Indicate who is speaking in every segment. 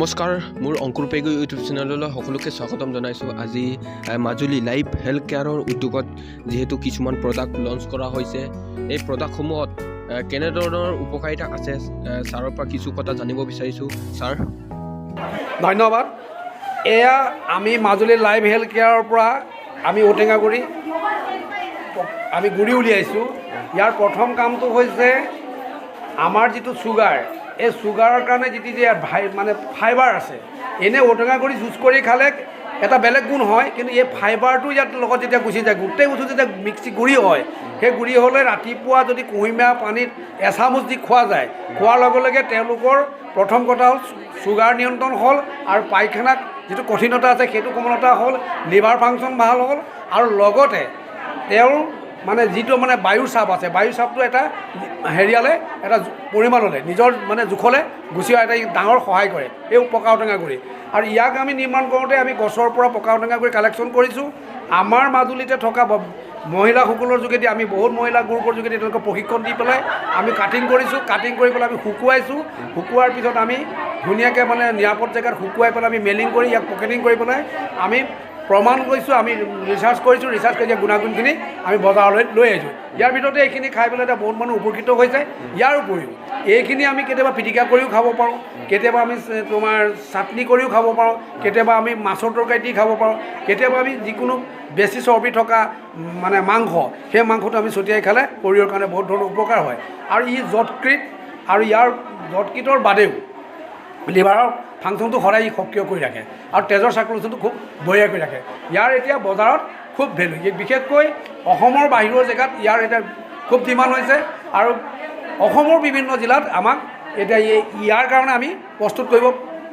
Speaker 1: নমস্কাৰ, মোৰ অংকুৰ পেগু ইউটিউব চেনেললৈ সকলোকে স্বাগতম জনাইছোঁ। আজি মাজুলী লাইফ হেল্থ কেয়াৰৰ উদ্যোগত যিহেতু কিছুমান প্ৰডাক্ট লঞ্চ কৰা হৈছে, এই প্ৰডাক্টসমূহত কেনেধৰণৰ উপকাৰিতা আছে ছাৰৰ পৰা কিছু কথা জানিব বিচাৰিছোঁ। ছাৰ?
Speaker 2: ধন্যবাদ। এয়া আমি মাজুলী লাইভ হেল্থ কেয়াৰৰ পৰা আমি ঔটেঙা গুৰি আমি গুৰি উলিয়াইছোঁ। ইয়াৰ প্ৰথম কামটো হৈছে আমাৰ যিটো চুগাৰ এই চুগাৰৰ কাৰণে যিটো যে ভাই মানে ফাইবাৰ আছে এনেই ঔটেঙা গুৰি জুচ কৰি খালে এটা বেলেগ গুণ হয়, কিন্তু এই ফাইবাৰটো ইয়াত লগত যেতিয়া গুচি যায়, গোটেই বস্তু যেতিয়া মিক্সি গুড়ি হয়, সেই গুড়ি হ'লে ৰাতিপুৱা যদি কুঁহিমীয়া পানীত এচামুচ দি খোৱা যায়, খোৱাৰ লগে লগে তেওঁলোকৰ প্ৰথম কথা হ'ল চুগাৰ নিয়ন্ত্ৰণ হ'ল আৰু পায়খানাত যিটো কঠিনতা আছে, সেইটো কমলতা হ'ল লিভাৰ ফাংচন ভালো হ'ল, আৰু লগতে তেওঁৰ মানে যিটো মানে বায়ুৰ চাপ আছে, বায়ুৰ চাপটো এটা হেৰিয়ালে, এটা পৰিমাণলে, নিজৰ মানে জোখলে গুচি অহা এটা ডাঙৰ সহায় কৰে, এই পকা ঔটেঙা গুৰি। আৰু ইয়াক আমি নিৰ্মাণ কৰোঁতে আমি গছৰ পৰা পকা ঔটেঙা গুৰি কালেকশ্যন কৰিছোঁ। আমাৰ মাজুলীতে থকা মহিলাসকলৰ যোগেদি আমি বহুত মহিলা গ্ৰুপৰ যোগেদি তেওঁলোকক প্ৰশিক্ষণ দি পেলাই আমি কাটিং কৰিছোঁ। কাটিং কৰি পেলাই আমি শুকুৱাইছোঁ। শুকুৱাৰ পিছত আমি ধুনীয়াকৈ মানে নিৰাপদ জেগাত শুকুৱাই পেলাই আমি মেলিং কৰি, ইয়াক পকেটিং কৰি পেলাই আমি প্ৰমাণ কৰিছোঁ আমি ৰিচাৰ্চ কৰিছোঁ ৰিচাৰ্চ কৰি গুণাগুণখিনি আমি বজাৰলৈ লৈ আহিছোঁ। ইয়াৰ ভিতৰতে এইখিনি খাই পেলাই এতিয়া বহুত মানুহ উপকৃত হৈছে। ইয়াৰ উপৰিও, এইখিনি আমি কেতিয়াবা পিটিকা কৰিও খাব পাৰোঁ, কেতিয়াবা আমি তোমাৰ চাটনি কৰিও খাব পাৰোঁ, কেতিয়াবা আমি মাছৰ তৰকাৰী দি খাব পাৰোঁ, কেতিয়াবা আমি যিকোনো বেছি চৰ্বি থকা মানে মাংস, সেই মাংসটো আমি ছটিয়াই খালে শৰীৰৰ কাৰণে বহুত ধৰণৰ উপকাৰ হয়। আৰু ই যৎকৃত, আৰু ইয়াৰ যৎকৃতৰ বাদেও লিভাৰৰ ফাংচনটো সদায় ই সক্ৰিয় কৰি ৰাখে। আৰু তেজৰ চাৰ্কুলেশ্যনটো খুব বঢ়িয়া কৰি ৰাখে। ইয়াৰ এতিয়া বজাৰত খুব ভেলু বিশেষকৈ অসমৰ বাহিৰৰ জেগাত ইয়াৰ এতিয়া খুব ডিমাণ্ড হৈছে। আৰু অসমৰ বিভিন্ন জিলাত আমাক এতিয়া ইয়াৰ কাৰণে আমি প্ৰস্তুত কৰিব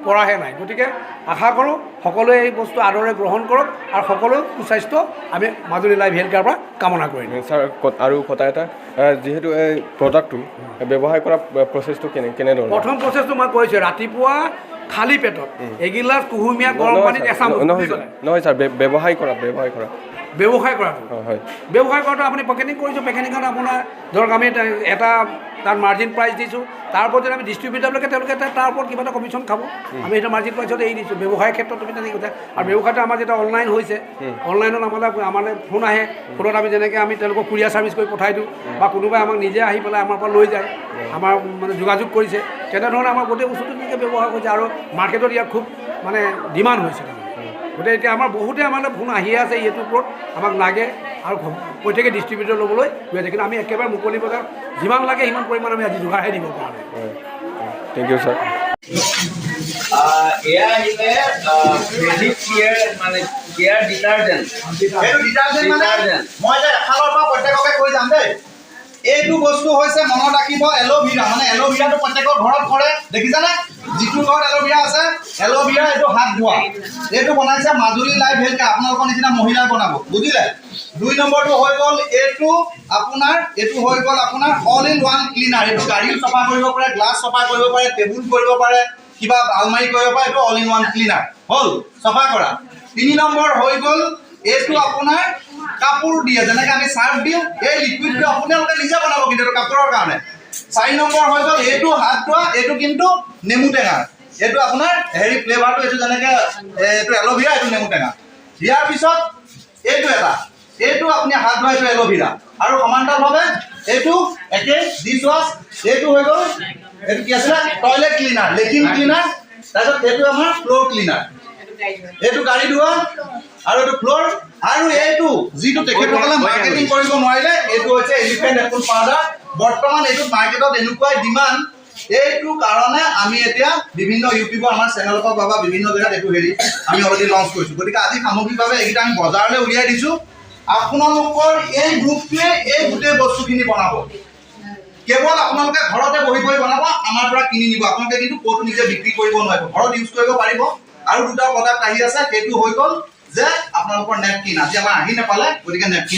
Speaker 2: পৰাহে নাই। গতিকে আশা কৰোঁ সকলোৱে এই বস্তু আদৰে গ্ৰহণ কৰক আৰু সকলো সুস্বাস্থ্য আমি মাজুলী লাইভ হেল্থ কেয়াৰৰ পৰা কামনা কৰিম
Speaker 1: ছাৰ আৰু কথা এটা যিহেতু এই প্ৰডাক্টটো ব্যৱহাৰ কৰা প্ৰচেছটো কেনে কেনেধৰণৰ?
Speaker 2: প্ৰথম প্ৰচেছটো মই কৈছোঁ ৰাতিপুৱা খালী পেটত। এগিলাচ কুহুমীয়া গৰম পানীত এচামুচ
Speaker 1: নহয় ছাৰ, ব্যৱসায় কৰা ব্যৱসায় কৰা।
Speaker 2: ব্যৱসায় কৰাটো। ব্যৱসায় কৰাটো আপুনি পেকেটিং কৰিছোঁ পেকেটিঙত আপোনাৰ ধৰক আমি এটা- তাত মাৰ্জিন প্ৰাইচ দিছোঁ তাৰ ওপৰত যদি আমি ডিষ্ট্ৰিবিউটাৰলৈকে তেওঁলোকে তাৰ ওপৰত কিবা এটা কমিশ্যন খাব। আমি সেইটো মাৰ্জিন প্ৰাইচত এৰি দিছোঁ। ব্যৱসায়ৰ ক্ষেত্ৰত তুমি তেনেকৈ কথা আৰু ব্যৱসায়টো আমাৰ যেতিয়া অনলাইন হৈছে অনলাইনত আমালৈ আমালৈ ফোন আহে। ফোনত আমি যেনেকৈ আমি তেওঁলোকক কুৰিয়াৰ ছাৰ্ভিচ কৰি পঠাই দিওঁ বা কোনোবাই আমাক নিজে আহি পেলাই আমাৰ পৰা লৈ যায় আমাৰ মানে যোগাযোগ কৰিছে তেনেধৰণে আমাৰ গোটেই বস্তুটো তেনেকৈ ব্যৱহাৰ কৰিছে আৰু মাৰ্কেটত ইয়াৰ খুব মানে ডিমাণ্ড হৈছে। গতিকে এতিয়া আমাৰ বহুতে আমালৈ ফোন আহিয়ে আছে এইটোৰ ওপৰত আমাক লাগে আৰু প্ৰত্যেকে ডিষ্ট্ৰিবিউটৰ ল'বলৈ গৈ আছে। কিন্তু আমি একেবাৰে মুকলি বজাৰ যিমান লাগে সিমান পৰিমাণ আমি আজি যোগাৰহে দিব পৰা নাই।
Speaker 1: থেংক ইউ ছাৰ
Speaker 3: এয়া আহিলে কেয়াৰ মানে কেয়াৰ ডিটাৰজেণ্ট
Speaker 4: ডিটাৰজেণ্ট মানে মই যে এফালৰ পৰা প্ৰত্যেককে কৈ যাম দেই। এইটো বস্তু হৈছে মনত ৰাখিব এল'ভেৰা। মানে এল'ভেৰাটো প্ৰত্যেকৰ ঘৰত কৰে দেখিছানে? যিটো ঘৰত এল'ভেৰা আছে এল'ভেৰা এইটো হাত ধোৱা। এইটো বনাইছে মাজুলী লাইভ হেল্থ কেয়াৰ আপোনালোকৰ নিচিনা মহিলাই বনাব, বুজিলে? দুই নম্বৰটো হৈ গ'ল এইটো আপোনাৰ, এইটো হৈ গ'ল আপোনাৰ অল ইন ওৱান ক্লিনাৰ এইটো গাড়ীও চফা কৰিব পাৰে গ্লাছ চফা কৰিব পাৰে টেবুল কৰিব পাৰে, কিবা আলমাৰি কৰিব পাৰে, এইটো অল ইন ওৱান ক্লিনাৰ হ'ল, চফা কৰা। তিনি নম্বৰ হৈ গ'ল এইটো আপোনাৰ কাপোৰ দিয়ে, যেনেকে আমি চাৰ্ফ দিওঁ, এই লিকুইডটো আপোনালোকে নিজে বনাব কিন্তু এইটো কাপোৰৰ কাৰণে। চাৰি নম্বৰ হৈ গ'ল, এইটো হাত ধোৱা, এইটো কিন্তু নেমু টেঙা। এইটো আপোনাৰ হেৰি ফ্লেভাৰটো এইটো যেনেকে এইটো এল'ভেৰা, এইটো নেমু টেঙা। ইয়াৰ পিছত এইটো এটা। এইটো আপুনি হাত ধোৱা, এইটো এল'ভেৰা। আৰু সমান্তৰালভাৱে এইটো একে ডিছ ৱাছ এইটো হৈ গ'ল, এইটো কি আছিলে? টয়লেট ক্লিনাৰ লেট্ৰিন ক্লিনাৰ তাৰপিছত এইটো আমাৰ ফ্ল'ৰ ক্লিনাৰ এইটো গাড়ী ধোৱা আৰু এইটো ফ্ল'ৰ আৰু এইটো যিটো তেখেতসকলে মাৰ্কেটিং কৰিব নোৱাৰিলে, এইটো হৈছে এলিফেণ্ট এপল পাউডাৰ বৰ্তমান এইটো মাৰ্কেটত এনেকুৱাই ডিমাণ্ড এইটো কাৰণে আমি এতিয়া বিভিন্ন ইউটিউবৰ আমাৰ চেনেলৰ পৰা পাবা বিভিন্ন জেগাত এইটো হেৰি আমি অলৰেডি লঞ্চ কৰিছোঁ। গতিকে আজি সামগ্ৰিকভাৱে এইকেইটা আমি বজাৰলৈ উলিয়াই দিছোঁ। আপোনালোকৰ এই গ্ৰুপটোৱে এই গোটেই বস্তুখিনি বনাব। কেৱল আপোনালোকে ঘৰতে বহি বহি বনাব, আমাৰ পৰা কিনি নিব। আপোনালোকে কিন্তু ক'তো নিজে বিক্ৰী কৰিব নোৱাৰিব। ঘৰত ইউজ কৰিব পাৰিব। আৰু দুটা প্ৰডাক্ট আহি আছে, সেইটো হৈ গ'ল যে আপোনালোকৰ নেপকিন আজি আমাৰ আহি নাপালে, গতিকে নেপকিন